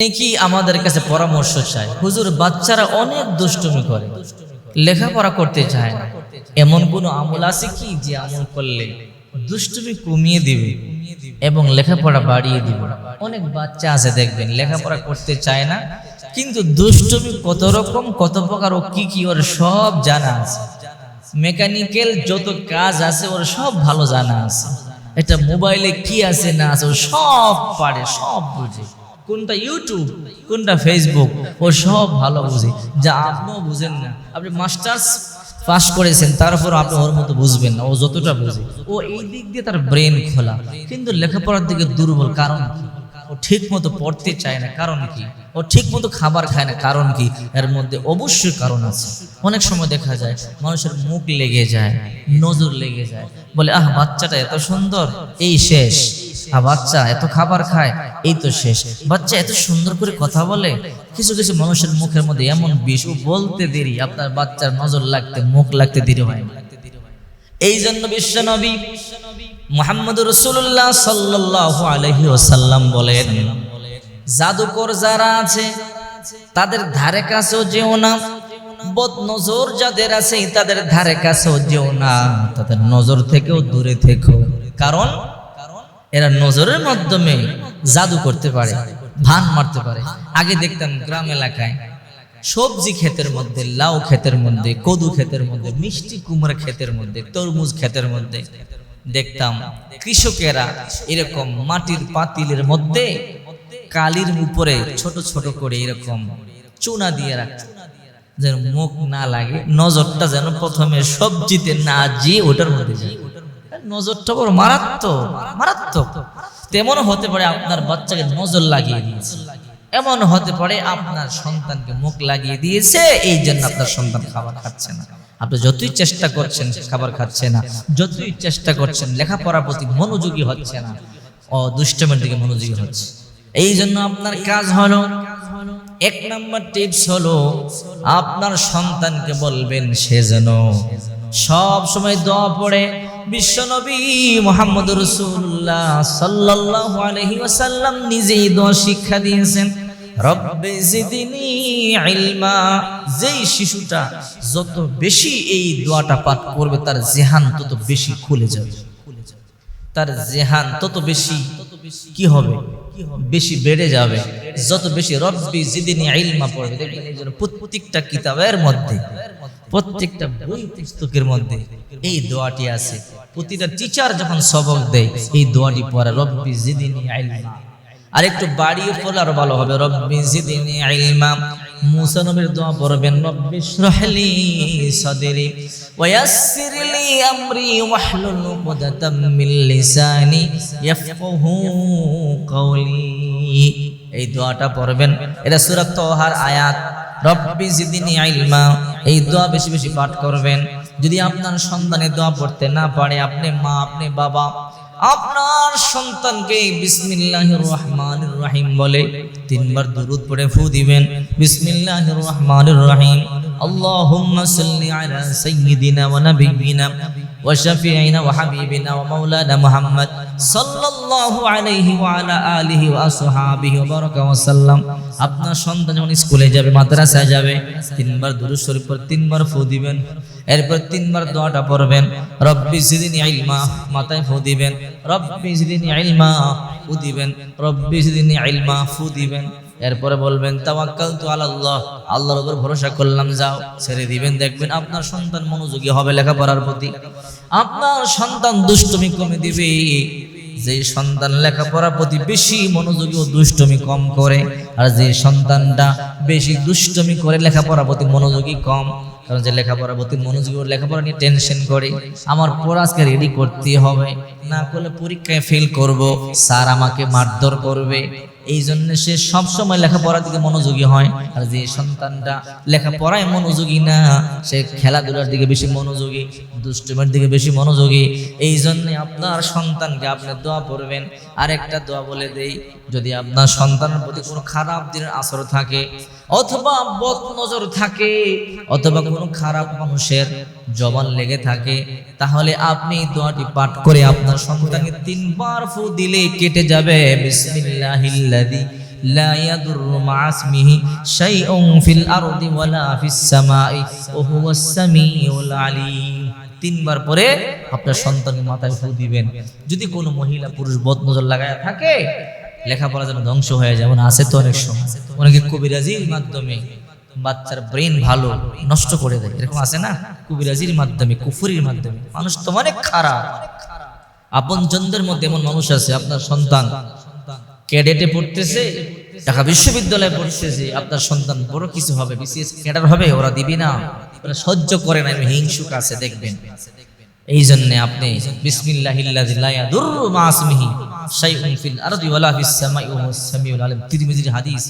কি আমাদের কাছে পরামর্শ চায়? হুজুর, বাচ্চারা অনেক দুষ্টুমি করে। লেখাপড়া করতে চায় না। এমন কোন আমল আছে কি যে আমল করলে দুষ্টুমি কমিয়ে দিবে এবং লেখাপড়া বাড়িয়ে দিবে? অনেক বাচ্চা আছে, দেখবেন, লেখাপড়া করতে চায় না, কিন্তু দুষ্টুমি কত রকম, কত প্রকার ও কি কি, ওর সব জানা আছে। মেকানিক্যাল যত কাজ আছে, ওর সব ভালো জানা আছে। এটা মোবাইলে কি আছে না আছে, ও সব পারে, সব বুঝে। কোনটা ইউটিউব কোনটা ফেসবুক ও সব ভালো বুঝে। যা আপনিও বুঝেন না। আপনি মাস্টার্স পাস করেছেন তারপর আপনি ওর মতো বুঝবেন না। ও যতটা বুঝে, ও এই দিক দিয়ে তার ব্রেন খোলা। কিন্তু লেখাপড়ার দিকে দুর্বল, কারণ কি? ও ঠিক মতো পড়তে চায় না, কারণ কি? ও ঠিক মতো খাবার খায় না, কারণ কি? এর মধ্যে অবশ্যই কারণ আছে। অনেক সময় দেখা যায়, মানুষের মুখ লেগে যায়, নজর লেগে যায়। বলে, আহ, বাচ্চাটা এত সুন্দর, এই শেষ। আর বাচ্চা, এত খাবার খায় এই তো শেষ। বাচ্চা এত সুন্দর করে কথা বলে, কিছু কিছু মানুষের মুখের মধ্যে এমন বিষ। বলতে দেরি, আপনার বাচ্চার নজর লাগতে, মুখ লাগতে দেরি হয়। এই জন্য বিশ্বনবী মোহাম্মদ রসুল্লাহ সাল্লাহ আলহি ওসাল্লাম বলেন, জাদুকর যারা আছে, তাদের ধারে কাছেও যেও না। বদ নজর যাদের আছে, তাদের ধারে কাছেও যেও না। তাদের নজর থেকেও দূরে থেকো। কারণ এরা নজরের মাধ্যমে জাদু করতে পারে, ভান মারতে পারে। আগে দেখতাম গ্রাম এলাকায় সবজি ক্ষেতের মধ্যে, লাউ ক্ষেতের মধ্যে, কদু ক্ষেতের মধ্যে, মিষ্টি কুমড়া ক্ষেতের মধ্যে, তরমুজ ক্ষেতের মধ্যে দেখতাম কৃষকেরা এরকম মাটির পাতিলের মধ্যে কালির উপরে ছোট ছোট করে এরকম চুনা দিয়ে রাখত। যেন মুখ না লাগে, নজরটা যেন প্রথমে সবজিতে না যেয়ে ওটার মধ্যে যায়। নজরটা বড় মারাত্মক মারাত্মক। তেমন হতে পারে আপনার বাচ্চাকে নজর লাগিয়ে দিয়েছে। এমন হতে পারে আপনার সন্তানকে মুখ লাগিয়ে দিয়েছে, এই জন্য আপনার সন্তান খাবার খাচ্ছে না। আপনি যতই চেষ্টা করছেন, খাবার খাচ্ছে না। যতই চেষ্টা করছেন, লেখাপড়ার প্রতি মনোযোগী হচ্ছে না। ও দুষ্টমের দিকে মনোযোগী হচ্ছে। এই জন্য আপনার কাজ হলো, এক নম্বর টিপস হলো, আপনার সন্তানকে বলবেন সে যেন সব সময় দোয়া পড়ে বিশ্বনবী মোহাম্মদ রসুল্লাহ সাল্লাল্লাহু আলাইহি ওয়াসাল্লাম নিজেই দোয়া শিক্ষা দিয়েছেন যেই শিশুটা যত বেশি এই দোয়াটা পাঠ করবে, তার জেহান তত বেশি খুলে যাবে। তার জেহান তত বেশি কি হবে? বেশি বেড়ে যাবে। যত বেশি রব্বি জিদিনি ইলমা পড়বে, দেখবেন প্রত্যেকটা কিতাবের মধ্যে প্রত্যেকটা বই পুস্তকের মধ্যে এই দোয়াটি আছে। প্রতিটা টিচার যখন সবক দেয়, এই দোয়াটি পড়ে, রব্বি জিদিনি ইলমা আর একটু বাড়িয়ে পড়লে আরও ভালো হবে, রব্বি জিদিনি ইলমা মুসা নবীর দোয়া পড়বেন, রব্বি ইশরাহলি সাদরি ওয়ায়াসসির লি আমরি ওয়াহলুল উকদাতাম মিন লিসানি ইয়াফকাহু কওলি এই দোয়াটা পড়বেন। এটা সূরা তোহার আয়াত। রব্বি জিদিনি আইলমা, এই দোয়া বেশি বেশি পাঠ করবেন। যদি আপনার সন্তানের দোয়া পড়তে না পারে, আপনি মা, আপনি বাবা, আপনার সন্তানকে বিসমিল্লাহ রহমান রহিম বলে তিনবার দুরুদ পড়ে ফু দিবেন। বিসমিল্লাহ রহমান রহিম। শাফিঈনা ওয়া হাবিবিনা ওয়া মাওলানা মুহাম্মদ সাল্লাল্লাহু আলাইহি ওয়া আলা আলিহি ওয়া আসহাবিহি ওয়া বারাকা ওয়া সাল্লাম আপনার সন্তান যখন স্কুলে যাবে, মাদ্রাসায় যাবে, তিনবার দুরুদ শরীফ পড়ে তিনবার ফু দিবেন, এরপর তিনবার দোয়াটা পড়বেন, রব্বি জিদিনি ইলমা মাথায় ফু দিবেন, রব্বি জিদিনি ইলমা ফু দিবেন, রব্বি জিদিনি ইলমা ফু দিবেন। এরপরে বলবেন তাওয়াক্কাল তু আল্লাহ আল্লাহর উপর ভরসা করলাম, যাও, ছেড়ে দিবেন, দেখবেন আপনার সন্তান মনোযোগী হবে লেখাপড়ার প্রতি। আপনার সন্তান দুষ্টমি কমে দিবে। যে সন্তান লেখাপড়ার প্রতি বেশি মনোযোগী ও দুষ্টমি কম করে, আর যে সন্তানটা বেশি দুষ্টমি করে লেখাপড়ার প্রতি মনোযোগী কম, কারণ যে লেখাপড়ার প্রতি মনোযোগী ওর লেখাপড়া নিয়ে টেনশন করে, আমার পড়া আজকে রেডি করতে হবে, না করলে পরীক্ষায় ফেল করব, স্যার আমাকে মারধর করবে। এই জন্য সে সবসময় লেখাপড়ার দিকে মনোযোগী হয়। আর যে সন্তানটা লেখাপড়ায় মনোযোগী না, সে খেলাধুলার দিকে বেশি মনোযোগী, দুষ্টমের দিকে বেশি মনোযোগী। এই জন্যে আপনার সন্তানকে আপনি দোয়া পড়বেন। আরেকটা দোয়া বলে দেই যদি আপনার সন্তানের প্রতি কোনো খারাপ দিনের আসর থাকে অথবা বদ নজর থাকে অথবা কোনো খারাপ মানুষের জবান লেগে থাকে তাহলে আপনি এই দোয়াটি পাঠ করে আপনার সন্তানকে তিনবার ফু দিলে কেটে যাবে বিসমিল্লাহিল্লাযী لا يضر مع اسمه شيء في الأرض ولا في السماء وهو السميع العليم তিনবার পরে আপনার সন্তানের মাথায় ফু দিবেন যদি কোনো মহিলা পুরুষ বদ নজর লাগায় থাকে লেখাপড়া যেন ধ্বংস হয়ে যায় যেমন আছে তো অনেক সময়। অনেকে কবিরাজির মাধ্যমে বাচ্চার ব্রেন ভালো নষ্ট করে দেয়, এরকম আছে না? কবিরাজির মাধ্যমে, কুফুরির মাধ্যমে। মানুষ তো অনেক খারাপ। আপন জনদের মধ্যে এমন মানুষ আছে, আপনার সন্তান ক্যাডেটে পড়তেছে, ঢাকা বিশ্ববিদ্যালয়ে পড়তেছে, আপনার সন্তান বড় কিছু হবে, বিসিএস ক্যাডার হবে, ওরা দিবি না। ওরা সহ্য করে না হিংসুক আছে, দেখবেন। এই জন্য আপনি বিসমিল্লাহিল্লাযী লা ইয়াদুররু মা ইসমিহি শাইউন ফিল আরদি ওয়ালা ফিস সামাই ওয়া হুয়াস সামিউল আলিম। তিরমিজির হাদিস,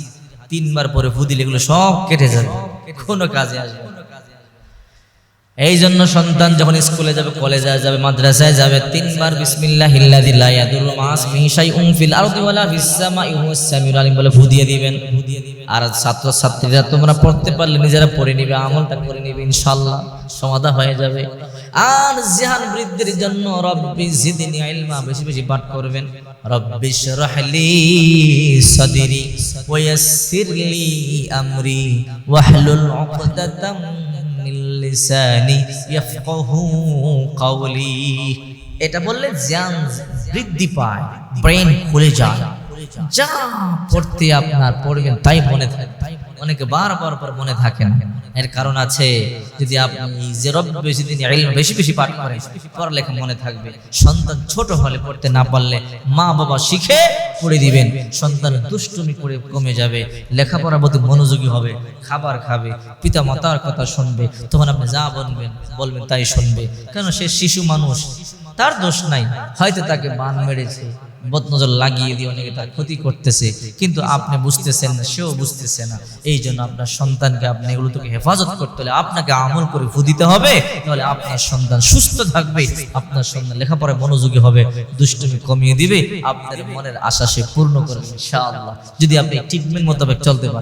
তিনবার পরে ফু দিলে এগুলো সব কেটে যাবে, কোনো কাজে আসবে। এই জন্য সন্তান যখন স্কুলে যাবে, কলেজে যাবে, মাদ্রাসায় যাবে, তিনবার বিসমিল্লাহ হিল্লাযী লা ইয়াদুররু মা ইসমিহি শাইউন ফিল আরদি ওয়ালা ফিস সামাই হুয়াস সামিউল আলিম বলে ফু দিয়ে দিবেন। আর ছাত্র ছাত্রীরা তোমরা পড়তে পারলে, নিজেরা পড়ে নিবে, আমলটা করে নিবে, ইনশাআল্লাহ, সমাধা হয়ে যাবে। আর জিহান বৃদ্ধির জন্য রব্বি জিদনি ইলমা, বেশি বেশি পাঠ করবেন। রব্বি শরহলি সাদরি ওয়া ইয়াসসিরলি আমরি ওয়াহলুল উকদাতাম মিন লিসানি ইয়াফকাহু কওলি। এটা বললে জ্ঞান বৃদ্ধি পায়, ব্রেন খুলে যায়। যা পড়তে আপনার পড়বেন তাই মনে থাকে। অনেকে বারবার পর মনে থাকে না। এর কারণ আছে যদি আপনি যে রব বেশি দিন বেশি বেশি পাঠ করেন, পড়ালেখা মনে থাকবে। সন্তান ছোট হলে পড়তে না পারলে মা বাবা শিখে পড়ে দিবেন। সন্তান দুষ্টুমি করে কমে যাবে, লেখাপড়ার প্রতি মনোযোগী হবে, খাবার খাবে পিতা মাতার কথা শুনবে, তখন আপনি যা বলবেন বলবেন তাই শুনবে। কেন সে শিশু মানুষ, তার দোষ নাই, হয়তো তাকে মান মেরেছে বদনজর লাগিয়ে দিয়ে অনেকে তার ক্ষতি করতেছে। কিন্তু আপনি বুঝতেছেন না, সেও বুঝতেছে না। এই জন্য আপনার সন্তানকে আপনি এগুলো থেকে হেফাজত করতে হলে আপনাকে আমল করে ফুদিতে হবে। তাহলে আপনার সন্তান সুস্থ থাকবে, আপনার সন্তান লেখাপড়ায় মনোযোগী হবে, দুষ্টুমি কমিয়ে দিবে, আপনার মনের আশা সে পূর্ণ করবে ইনশাআল্লাহ। যদি আপনি ট্রিটমেন্ট মোতাবেক চলতে পারেন।